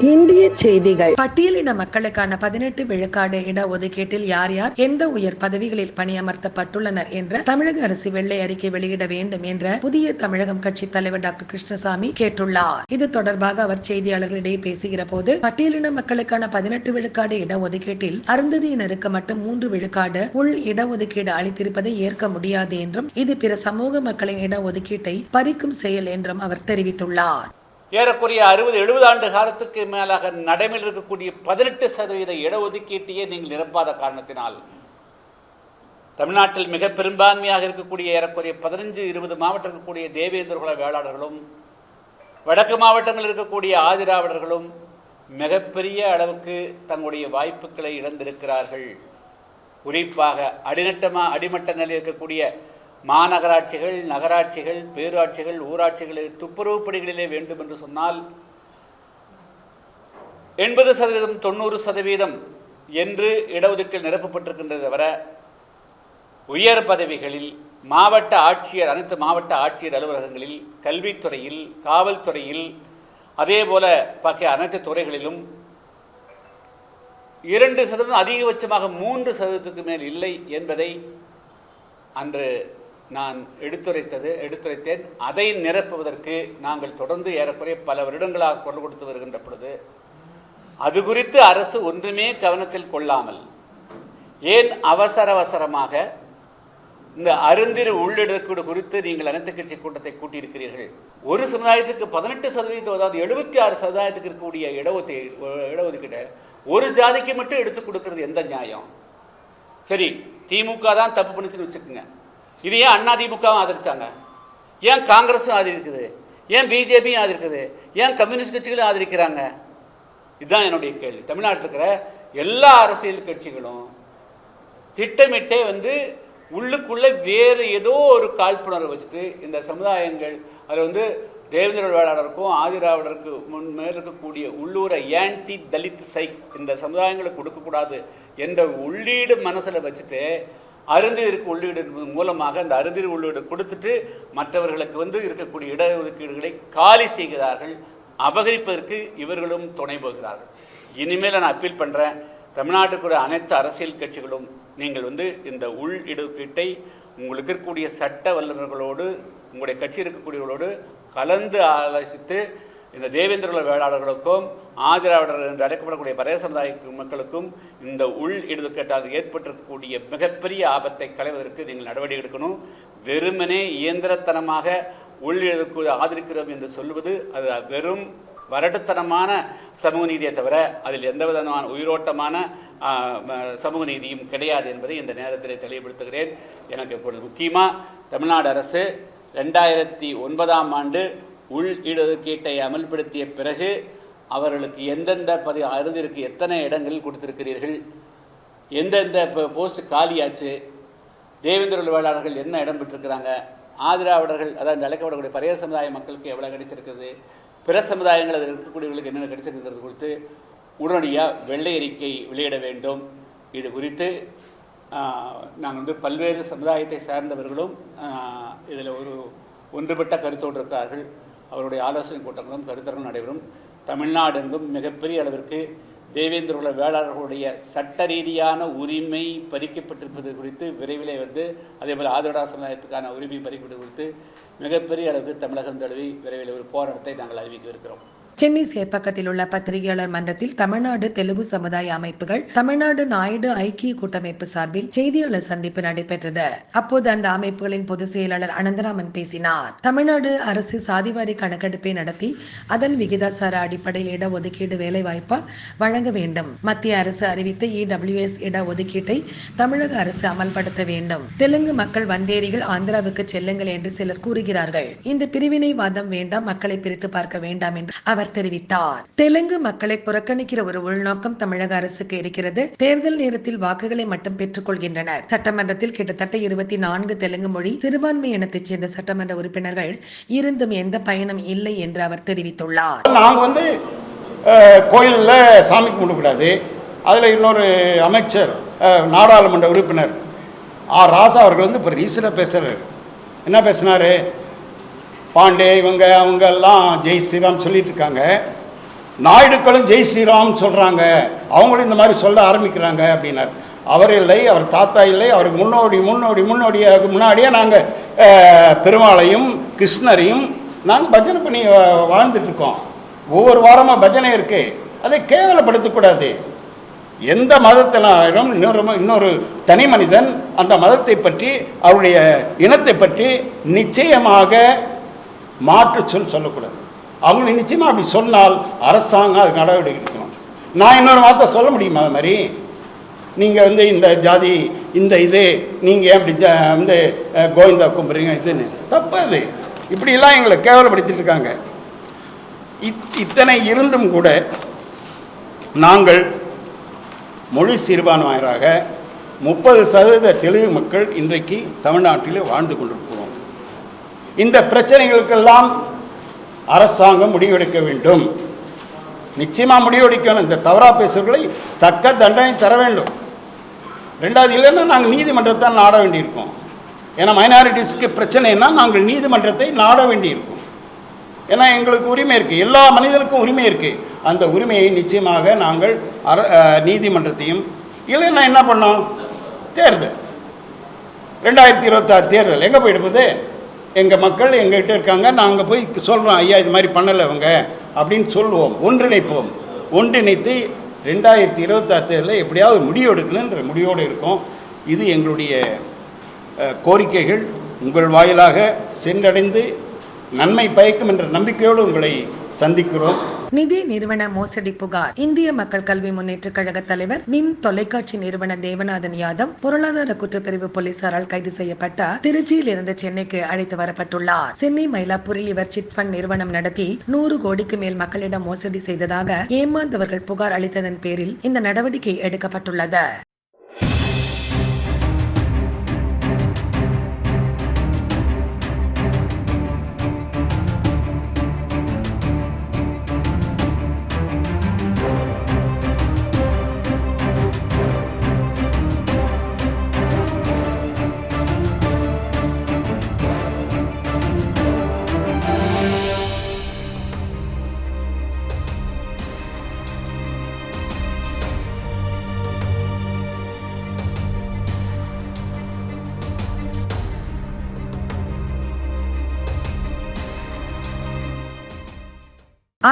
இந்திய செய்திகள். பட்டியலின மக்களுக்கான பதினெட்டு விழுக்காடு இட ஒதுக்கீட்டில் யார் யார் எந்த உயர் பதவிகளில் பணியமர்த்தப்பட்டுள்ளனர் என்ற தமிழக அரசு வெள்ளை அறிக்கை வெளியிட வேண்டும் என்ற புதிய தமிழகம் கட்சி தலைவர் டாக்டர் கிருஷ்ணசாமி கேட்டுள்ளார். இது தொடர்பாக அவர் செய்தியாளர்களிடையே பேசுகிற போது பட்டியலின மக்களுக்கான பதினெட்டு விழுக்காடு இட ஒதுக்கீட்டில் அருந்ததியினருக்கு மட்டும் மூன்று விழுக்காடு உள் இடஒதுக்கீடு அளித்திருப்பதை ஏற்க முடியாது என்றும் இது பிற சமூக மக்களின் இட ஒதுக்கீட்டை பறிக்கும் செயல் என்றும் அவர் தெரிவித்துள்ளார். ஏறக்குறைய அறுபது எழுபது ஆண்டு காலத்துக்கு மேலாக நடைமுறையில் இருக்கக்கூடிய பதினெட்டு சதவீத இடஒதுக்கீட்டையே நீங்கள் நிரப்பாத காரணத்தினால் தமிழ்நாட்டில் மிக பெரும்பான்மையாக இருக்கக்கூடிய ஏறக்குறைய பதினஞ்சு இருபது மாவட்டம் இருக்கக்கூடிய தேவேந்திரகுல வேளாளர்களும் வடக்கு மாவட்டங்களில் இருக்கக்கூடிய ஆதிராவிடர்களும் மிகப்பெரிய அளவுக்கு தங்களுடைய வாய்ப்புகளை இழந்திருக்கிறார்கள். குறிப்பாக அடிநட்டமாக அடிமட்ட நிலையில் இருக்கக்கூடிய மாநகராட்சிகள் நகராட்சிகள் பேராட்சிகள் ஊராட்சிகளில் துப்புரவு பணிகளிலே வேண்டும் என்று சொன்னால் எண்பது சதவீதம் தொண்ணூறு சதவீதம் என்று இடஒதுக்கீடு நிரப்பப்பட்டிருக்கின்றதை தவிர உயர் பதவிகளில் மாவட்ட ஆட்சியர் அனைத்து மாவட்ட ஆட்சியர் அலுவலகங்களில் கல்வித்துறையில் காவல்துறையில் அதே போல பாக்கிய அனைத்து துறைகளிலும் இரண்டு சதவீதம் அதிகபட்சமாக மூன்று சதவீதத்துக்கு மேல் இல்லை என்பதை அன்று நான் எடுத்துரைத்தது எடுத்துரைத்தேன். அதை நிரப்புவதற்கு நாங்கள் தொடர்ந்து ஏறக்குறைய பல வருடங்களாக குரல் கொடுத்து வருகின்ற பொழுது அது குறித்து அரசு ஒன்றுமே கவனத்தில் கொள்ளாமல் ஏன் அவசர அவசரமாக இந்த அருந்திரு உள்ளிடக்கூடு குறித்து நீங்கள் அனைத்து கட்சி கூட்டத்தை கூட்டியிருக்கிறீர்கள்? ஒரு சமுதாயத்துக்கு பதினெட்டு சதவீதம் அதாவது எழுபத்தி ஆறு சமுதாயத்துக்கு இருக்கக்கூடிய இடஒது இடஒதுக்கீட்டை ஒரு ஜாதிக்கு மட்டும் எடுத்து கொடுக்கறது எந்த நியாயம்? சரி திமுக தான் தப்பு பண்ணிச்சுன்னு வச்சுக்கோங்க. இது ஏன் அண்ணா திமுகவும் ஏன் காங்கிரஸும் ஆதரிக்குது? ஏன் பிஜேபியும் ஆதரிக்குது? ஏன் கம்யூனிஸ்ட் கட்சிகளும் ஆதரிக்கிறாங்க? இதுதான் என்னுடைய கேள்வி. தமிழ்நாட்டில் இருக்கிற எல்லா அரசியல் கட்சிகளும் திட்டமிட்டே வந்து உள்ளுக்குள்ளே வேறு ஏதோ ஒரு காழ்ப்புணர்வு வச்சுட்டு இந்த சமுதாயங்கள் அதில் வந்து தேவேந்திர வேளாளருக்கும் ஆதிராவிடருக்கு முன் மேல் இருக்கக்கூடிய உள்ளூரை ஏன்டி தலித் சைக் இந்த சமுதாயங்களுக்கு கொடுக்கக்கூடாது என்ற உள்ளீடு மனசில் வச்சுட்டு அருந்தீருக்கு உள்ளீடு மூலமாக அந்த அருந்தீர் உள்ளீடு கொடுத்துட்டு மற்றவர்களுக்கு வந்து இருக்கக்கூடிய இடஒதுக்கீடுகளை காலி செய்கிறார்கள் அபகரிப்பதற்கு இவர்களும் துணை போகிறார்கள். இனிமேல் நான் அப்பீல் பண்ணுறேன் தமிழ்நாட்டுக்குரிய அனைத்து அரசியல் கட்சிகளும் நீங்கள் வந்து இந்த உள் இடஒதுக்கீட்டை உங்களுக்கு இருக்கக்கூடிய சட்ட வல்லுநர்களோடு உங்களுடைய கட்சி இருக்கக்கூடியவர்களோடு கலந்து ஆலோசித்து இந்த தேவேந்திர வேளாளர்களுக்கும் ஆதிராவிடர்கள் என்று அழைக்கப்படக்கூடிய பரைய சமுதாய மக்களுக்கும் இந்த உள் இடதுக்கேட்டால் ஏற்பட்டிருக்கக்கூடிய மிகப்பெரிய ஆபத்தை களைவதற்கு நீங்கள் நடவடிக்கை எடுக்கணும். வெறுமனே இயந்திரத்தனமாக உள் எழுதுக்கு ஆதரிக்கிறோம் என்று சொல்வது அது வெறும் வரட்டுத்தனமான சமூக நீதியை தவிர அதில் எந்த விதமான உயிரோட்டமான சமூக நீதியும் கிடையாது என்பதை இந்த நேரத்தில் தெளிவுபடுத்துகிறேன். எனக்கு இப்பொழுது முக்கியமாக தமிழ்நாடு அரசு ரெண்டாயிரத்தி ஒன்பதாம் ஆண்டு உள் இடஒதுக்கீட்டை அமல்படுத்திய பிறகு அவர்களுக்கு எந்தெந்த பதி அருந்திற்கு எத்தனை இடங்கள் கொடுத்திருக்கிறீர்கள்? எந்தெந்த இப்போ போஸ்ட் காலியாச்சு? தேவேந்திர வேளாளர்கள் என்ன இடம் பெற்றிருக்கிறாங்க? ஆதிராவிடர்கள் அதாவது அழைக்கப்படக்கூடிய பரைய சமுதாய மக்களுக்கு எவ்வளோ கிடைச்சிருக்குது பிற சமுதாயங்கள் அதில் இருக்கக்கூடியவர்களுக்கு என்னென்ன கிடைச்சிருக்கிறது குறித்து உடனடியாக வெள்ளை அறிக்கை வெளியிட வேண்டும். இது குறித்து நாங்கள் வந்து பல்வேறு சமுதாயத்தை சார்ந்தவர்களும் இதில் ஒரு ஒன்றுபட்ட கருத்தோடு இருக்கிறார்கள். அவருடைய ஆலோசனை கூட்டங்களும் கருத்தரங்களும் நடைபெறும். தமிழ்நாடு எங்கும் மிகப்பெரிய அளவிற்கு தேவேந்திர குல வேளாளர்களுடைய சட்ட ரீதியான உரிமை பறிக்கப்பட்டிருப்பது குறித்து விரைவிலே வந்து அதேபோல் ஆதரடா சமுதாயத்துக்கான உரிமை பறிக்கப்பட்டது குறித்து மிகப்பெரிய அளவுக்கு தமிழகம் தழுவி விரைவில் ஒரு போராட்டத்தை நாங்கள் அறிவிக்கவிருக்கிறோம். சென்னை சேப்பக்கத்தில் உள்ள பத்திரிகையாளர் மன்றத்தில் தமிழ்நாடு தெலுங்கு சமுதாய அமைப்புகள் தமிழ்நாடு நாயுடு ஐக்கிய கூட்டமைப்பு சார்பில் செய்தியாளர் சந்திப்பு நடைபெற்றது. அப்போது அந்த அமைப்புகளின் பொதுச் செயலாளர் அனந்தராமன் பேசினார். தமிழ்நாடு அரசு சாதிவாரி கணக்கெடுப்பை நடத்தி அதன் விகிதாசார அடிப்படையில் இடஒதுக்கீடு ஒதுக்கீடு வழங்க வேண்டும். மத்திய அரசு அறிவித்த இடபிள்யூஎஸ் இடஒதுக்கீட்டை தமிழக அரசு அமல்படுத்த வேண்டும். தெலுங்கு மக்கள் வந்தேரிகள் ஆந்திராவுக்கு செல்லுங்கள் என்று சிலர் கூறுகிறார்கள். இந்த பிரிவினைவாதம் வேண்டாம் மக்களை பிரித்து பார்க்க வேண்டாம் என்று அவர் அவர் தெரிவித்தார். தெலுங்கு மக்களை புறக்கணிக்கிற ஒரு உள்நோக்கம் தமிழக அரசுக்கு இருக்கிறது. தேர்தல் நேரத்தில் வாக்குகளை மட்டும் பெற்றுக் கொள்கின்றனர் சட்டமன்றத்தில் கிட்டத்தட்ட இருபத்தி நான்கு தெலுங்கு மொழி சிறுபான்மை இனத்தைச் சேர்ந்த சட்டமன்ற உறுப்பினர்கள் இருந்தும் எந்த பயனும் இல்லை என்று அவர் தெரிவித்துள்ளார். நாங்கள் வந்து கோயிலில் சாமி கும்பிடக்கூடாது அதில் இன்னொரு அமைச்சர் நாடாளுமன்ற உறுப்பினர் ஆர். ராசா அவர்கள் வந்து இப்போ ரீசனாக பேசுகிறார் என்ன பேசினார்? பாண்டே இவங்க அவங்க எல்லாம் ஜெய் ஸ்ரீராம் சொல்லிட்டு இருக்காங்க. நாயுடுக்களும் ஜெய் ஸ்ரீராம் சொல்கிறாங்க அவங்களும் இந்த மாதிரி சொல்ல ஆரம்பிக்கிறாங்க அப்படின்னார். அவர் இல்லை அவர் தாத்தா இல்லை அவருக்கு முன்னோடி முன்னோடி முன்னோடியாக முன்னாடியே நாங்கள் பெருமாளையும் கிருஷ்ணரையும் நாங்கள் பஜனை பண்ணி வாழ்ந்துட்டுருக்கோம் ஒவ்வொரு வாரமாக பஜனை இருக்குது அதை கேவலப்படுத்தக்கூடாது எந்த மதத்தினாலும் இன்னொரு இன்னொரு தனி மனிதன் அந்த மதத்தை பற்றி அவருடைய இனத்தை பற்றி நிச்சயமாக மாற்று சொல் சொல்லக்கூடாது. அவங்க நிச்சயமாக அப்படி சொன்னால் அரசாங்கம் அது நடவடிக்கை எடுக்கணும். நான் இன்னொரு வார்த்தை சொல்ல முடியுமா அது மாதிரி? நீங்கள் வந்து இந்த ஜாதி இந்த இது நீங்கள் ஏன் அப்படி ஜா வந்து கோவிந்தா கும்பிட்றீங்க இதுன்னு? தப்பு அது. இப்படியெல்லாம் எங்களை கேவலப்படுத்திட்டு இருக்காங்க. இத் இத்தனை இருந்தும் கூட நாங்கள் மொழி சிறுபான்மையராக முப்பது சதவீத தெலுங்கு மக்கள் இன்றைக்கு தமிழ்நாட்டிலே வாழ்ந்து கொண்டிருக்கிறோம். இந்த பிரச்சனைகளுக்கெல்லாம் அரசாங்கம் முடிவெடுக்க வேண்டும். நிச்சயமாக முடிவெடுக்கணும். இந்த தவறா பேசுவர்களை தக்க தண்டனை தர வேண்டும். ரெண்டாவது இல்லைன்னா நாங்கள் நீதிமன்றத்தை நாட வேண்டியிருக்கோம். ஏன்னா மைனாரிட்டிஸ்க்கு பிரச்சனைன்னா நாங்கள் நீதிமன்றத்தை நாட வேண்டியிருக்கும். ஏன்னா எங்களுக்கு உரிமை இருக்குது எல்லா மனிதனுக்கும் உரிமை இருக்குது அந்த உரிமையை நிச்சயமாக நாங்கள் அர நீதிமன்றத்தையும் இல்லைன்னா என்ன பண்ணோம்? தேர்தல். ரெண்டாயிரத்தி இருபத்தாறு தேர்தல். எங்கே போயிடுப்பது எங்கள் மக்கள் எங்ககிட்ட இருக்காங்க நாங்கள் போய் சொல்கிறோம் ஐயா இது மாதிரி பண்ணலை அவங்க அப்படின்னு சொல்லுவோம் ஒன்றிணைப்போம். ஒன்றிணைத்து ரெண்டாயிரத்தி இருபத்தாறு எப்படியாவது முடிவு எடுக்கணுன்ற முடிவோடு இருக்கோம். இது எங்களுடைய கோரிக்கைகள். உங்கள் வாயிலாக சென்றடைந்து நன்மை பயக்கும் என்ற நம்பிக்கையோடு உங்களை சந்திக்கிறோம். நிதி நிறுவன மோசடி புகார். இந்திய மக்கள் கல்வி முன்னேற்ற கழக தலைவர் மின் தொலைக்காட்சி நிறுவன தேவநாதன் யாதவ் பொருளாதார குற்றப்பிரிவு போலீசாரால் கைது செய்யப்பட்ட திருச்சியில் இருந்து சென்னைக்கு அழைத்து வரப்பட்டுள்ளார். சென்னை மயிலாப்பூரில் இவர் சிட் ஃபண்ட் நிறுவனம் நடத்தி நூறு கோடிக்கு மேல் மக்களிடம் மோசடி செய்ததாக ஏமாந்தவர்கள் புகார் அளித்ததன் பேரில் இந்த நடவடிக்கை எடுக்கப்பட்டுள்ளது.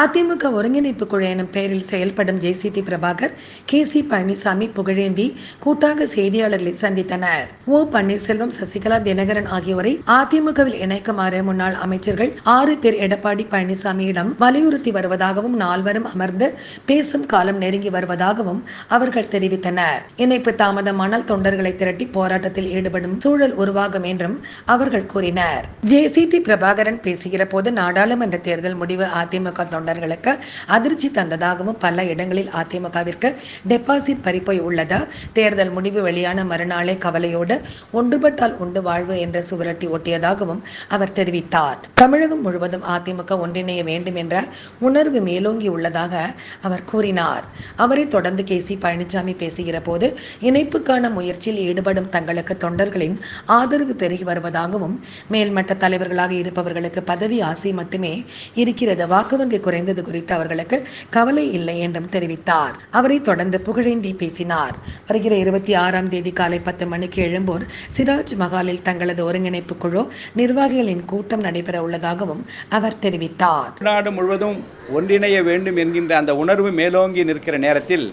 அதிமுக ஒருங்கிணைப்பு குழு எனும் பெயரில் செயல்படும் JCD Prabhakar K C Palaniswami Pugazhendhi கூட்டாக செய்தியாளர்களை சந்தித்தனர். ஓ பன்னீர்செல்வம் சசிகலா தினகரன் ஆகியோரை அதிமுகவில் இணைக்குமாறு முன்னாள் அமைச்சர்கள் ஆறு பேர் எடப்பாடி பழனிசாமியிடம் வலியுறுத்தி வருவதாகவும் நால்வரும் அமர்ந்து பேசும் காலம் நெருங்கி வருவதாகவும் அவர்கள் தெரிவித்தனர். இணைப்பு தாமதமானால் தொண்டர்களை திரட்டி போராட்டத்தில் ஈடுபடும் சூழல் உருவாகும் என்றும் அவர்கள் கூறினர். ஜேசிடி பிரபாகரன் பேசுகிற போது நாடாளுமன்ற தேர்தல் முடிவு அதிமுக தொண்டர் தொண்டர்களுக்கு அதிர்ச்சி தந்ததாகவும் பல இடங்களில் அதிமுகவிற்கு டெபாசிட் பறிப்போய் உள்ளது. தேர்தல் முடிவு வெளியான மறுநாளே கவலையோடு ஒன்றுபட்டால் உண்டு வாழ்வு என்ற சுவரட்டி ஒட்டியதாகவும் அவர் தெரிவித்தார். தமிழகம் முழுவதும் அதிமுக ஒன்றிணைய வேண்டும் என்ற உணர்வு மேலோங்கி உள்ளதாக அவர் கூறினார். அவரை தொடர்ந்து கே சி பழனிசாமி பேசுகிற போது இணைப்புக்கான முயற்சியில் ஈடுபடும் தங்களுக்கு தொண்டர்களின் ஆதரவு பெருகி வருவதாகவும் மேல்மட்ட தலைவர்களாக இருப்பவர்களுக்கு பதவி ஆசை மட்டுமே இருக்கிறது. வாக்கு வங்கி குறைந்தது குறித்து அவர்களுக்கு கவலை இல்லை என்றும் தெரிவித்தார். அவரை தொடர்ந்து புகழேந்தி பேசினார். வருகிற இருபத்தி ஆறாம் தேதி காலை பத்து மணிக்கு எழும்பூர் சிராஜ் மகாலில் தங்களது ஒருங்கிணைப்பு குழு நிர்வாகிகளின் கூட்டம் நடைபெற உள்ளதாகவும் அவர் தெரிவித்தார். நாடு முழுவதும் ஒன்றிணைய வேண்டும் என்கின்ற அந்த உணர்வு மேலோங்கி நிற்கிற நேரத்தில்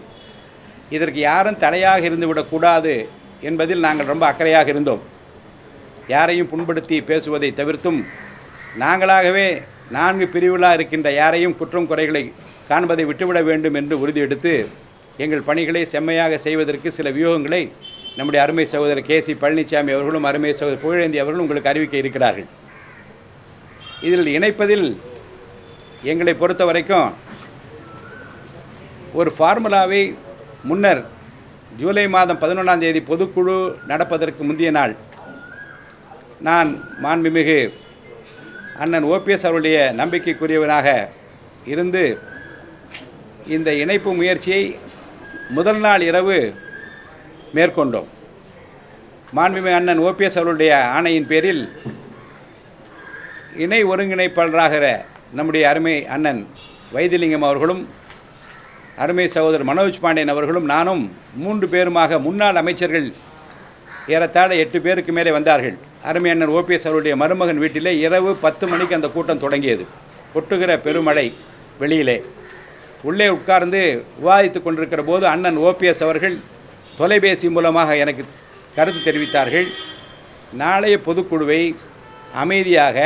இதற்கு யாரும் தடையாக இருந்துவிடக்கூடாது என்பதில் நாங்கள் ரொம்ப அக்கறையாக இருந்தோம். யாரையும் புண்படுத்தி பேசுவதை தவிர்த்தும் நாங்களாகவே நான்கு பிரிவுகளாக இருக்கின்ற யாரையும் குற்றம் குறைகளை காண்பதை விட்டுவிட வேண்டும் என்று உறுதியெடுத்து எங்கள் பணிகளை செம்மையாக செய்வதற்கு சில வியூகங்களை நம்முடைய அருமை சகோதரர் கே சி பழனிசாமி அவர்களும் அருமை சகோதரர் புகழேந்தி அவர்களும் உங்களுக்கு அறிவிக்க இருக்கிறார்கள். இதில் இணைப்பதில் எங்களை பொறுத்த வரைக்கும் ஒரு ஃபார்முலாவை முன்னர் ஜூலை மாதம் பதினொன்றாம் தேதி பொதுக்குழு நடப்பதற்கு முந்தைய நாள். நான் மாண்புமிகு அண்ணன் ஓபிஎஸ் அவருடைய நம்பிக்கைக்குரியவனாக இருந்து இந்த இணைப்பு முயற்சியை முதல் நாள் இரவு மேற்கொண்டோம். மாண்புமிகு அண்ணன் ஓபிஎஸ் அவருடைய ஆணையின் பேரில் இணை ஒருங்கிணைப்பாளராகிற நம்முடைய அருமை அண்ணன் வைத்திலிங்கம் அவர்களும் அருமை சகோதரர் மனோஜ் பாண்டியன் அவர்களும் நானும் மூன்று பேருமாக முன்னாள் அமைச்சர்கள் ஏறத்தாழ எட்டு பேருக்கு மேலே வந்தார்கள். அருமையண்ணன் ஓபிஎஸ் அவருடைய மருமகன் வீட்டிலே இரவு பத்து மணிக்கு அந்த கூட்டம் தொடங்கியது. கொட்டுகிற பெருமழை வெளியிலே. உள்ளே உட்கார்ந்து விவாதித்து கொண்டிருக்கிற போது அண்ணன் ஓபிஎஸ் அவர்கள் தொலைபேசி மூலமாக எனக்கு கருத்து தெரிவித்தார்கள். நாளைய பொதுக்குழுவை அமைதியாக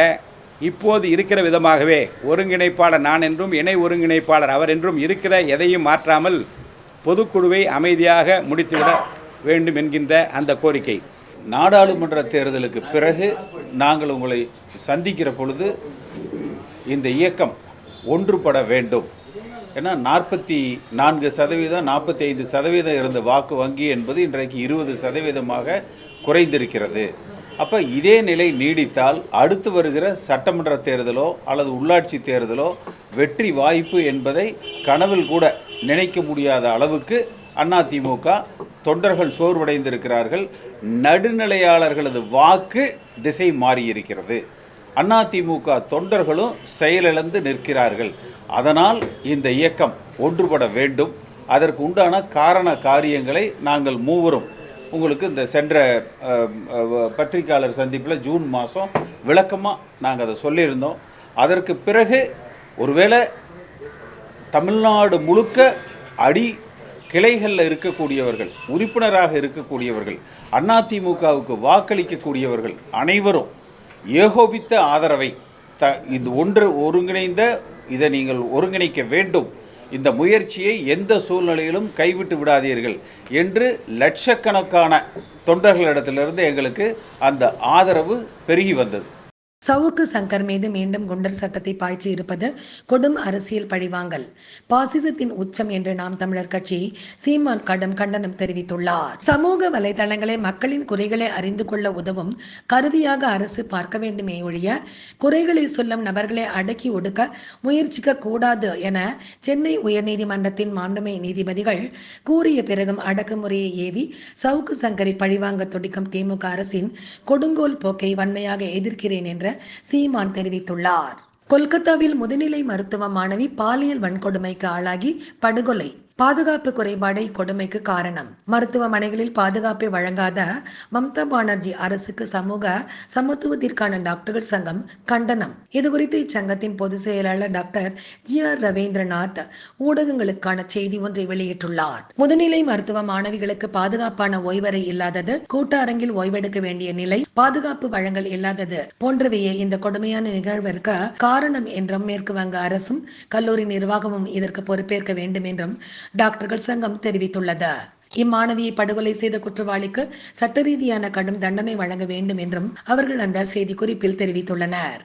இப்போது இருக்கிற விதமாகவே ஒருங்கிணைப்பாளர் நான் என்றும் இணை ஒருங்கிணைப்பாளர் அவர் என்றும் இருக்கிற எதையும் மாற்றாமல் பொதுக்குழுவை அமைதியாக முடித்துவிட வேண்டும் என்கின்ற அந்த கோரிக்கை. நாடாளுமன்ற தேர்தலுக்கு பிறகு நாங்கள் உங்களை சந்திக்கிற பொழுது இந்த இயக்கம் ஒன்றுபட வேண்டும். ஏன்னா நாற்பத்தி நான்கு சதவீதம் நாற்பத்தி ஐந்து சதவீதம் இருந்த வாக்கு வங்கி என்பது இன்றைக்கு இருபது சதவீதமாக குறைந்திருக்கிறது. அப்போ இதே நிலை நீடித்தால் அடுத்து வருகிற சட்டமன்ற தேர்தலோ அல்லது உள்ளாட்சி தேர்தலோ வெற்றி வாய்ப்பு என்பதை கனவில் கூட நினைக்க முடியாத அளவுக்கு அதிமுக தொண்டர்கள் சோர்வடைந்திருக்கிறார்கள். நடுநிலையாளர்களது வாக்கு திசை மாறியிருக்கிறது. அதிமுக தொண்டர்களும் செயலிழந்து நிற்கிறார்கள். அதனால் இந்த இயக்கம் ஒன்றுபட வேண்டும். அதற்கு உண்டான காரண காரியங்களை நாங்கள் மூவரும் உங்களுக்கு இந்த சென்ற பத்திரிகையாளர் பத்திரிக்கையாளர் சந்திப்பில் ஜூன் மாதம் விளக்கமாக நாங்கள் அதை சொல்லியிருந்தோம். அதற்கு பிறகு ஒருவேளை தமிழ்நாடு முழுக்க அடி கிளைகளில் இருக்கக்கூடியவர்கள் உறுப்பினராக இருக்கக்கூடியவர்கள் அதிமுகவுக்கு வாக்களிக்கக்கூடியவர்கள் அனைவரும் ஏகோபித்த ஆதரவை த இந்த ஒன்று ஒருங்கிணைந்த இதை நீங்கள் ஒருங்கிணைக்க வேண்டும். இந்த முயற்சியை எந்த சூழ்நிலையிலும் கைவிட்டு விடாதீர்கள் என்று லட்சக்கணக்கான தொண்டர்களிடத்திலிருந்து எங்களுக்கு அந்த ஆதரவு பெருகி வந்தது. சவுக்கு சங்கர் மீது மீண்டும் குண்டர் சட்டத்தை பாய்ச்சி இருப்பது கொடும் அரசியல் பழிவாங்கல். பாசிசத்தின் உச்சம் என்று நாம் தமிழர் கட்சி சீமான் கடும் கண்டனம் தெரிவித்துள்ளார். சமூக வலைதளங்களை மக்களின் குறைகளை அறிந்து கொள்ள உதவும் கருவியாக அரசு பார்க்க வேண்டுமே ஒழிய குறைகளை சொல்லும் நபர்களை அடக்கி ஒடுக்க முயற்சிக்க கூடாது என சென்னை உயர்நீதிமன்றத்தின் மாண்புமை நீதிபதிகள் கூறிய பிறகும் அடக்குமுறையை ஏவி சவுக்கு சங்கரை பழிவாங்க துடிக்கும் திமுக அரசின் கொடுங்கோல் போக்கை வன்மையாக எதிர்க்கிறேன் என்ற சீமான் தெரிவித்துள்ளார். கொல்கத்தாவில் முதுநிலை மருத்துவ மாணவி பாலியல் வன்கொடுமைக்கு ஆளாகி படுகொலை. பாதுகாப்பு குறைபாடை கொடுமைக்கு காரணம். மருத்துவமனைகளில் பாதுகாப்பை வழங்காத மம்தா பானர்ஜி அரசுக்கு சமூக சமத்துவத்திற்கான டாக்டர்கள் சங்கம் கண்டனம். இதுகுறித்து இச்சங்கத்தின் பொதுச் செயலாளர் டாக்டர் ஜி ஆர் ரவீந்திரநாத் ஊடகங்களுக்கான செய்தி ஒன்றை வெளியிட்டுள்ளார். முதுநிலை மருத்துவ மாணவிகளுக்கு பாதுகாப்பான ஓய்வறை இல்லாதது கூட்டரங்கில் ஓய்வெடுக்க வேண்டிய நிலை பாதுகாப்பு வழங்கல் இல்லாதது போன்றவையே இந்த கொடுமையான நிகழ்விற்கு காரணம் என்றும் மேற்கு வங்க அரசும் கல்லூரி நிர்வாகமும் இதற்கு பொறுப்பேற்க வேண்டும் என்றும் டாக்டர்கள் சங்கம் தெரிவித்துள்ளது. இம்மாணவியை படுகொலை செய்த குற்றவாளிக்கு சட்ட ரீதியான கடும் தண்டனை வழங்க வேண்டும் என்றும் அவர்கள் அந்த செய்திக்குறிப்பில் தெரிவித்துள்ளனர்.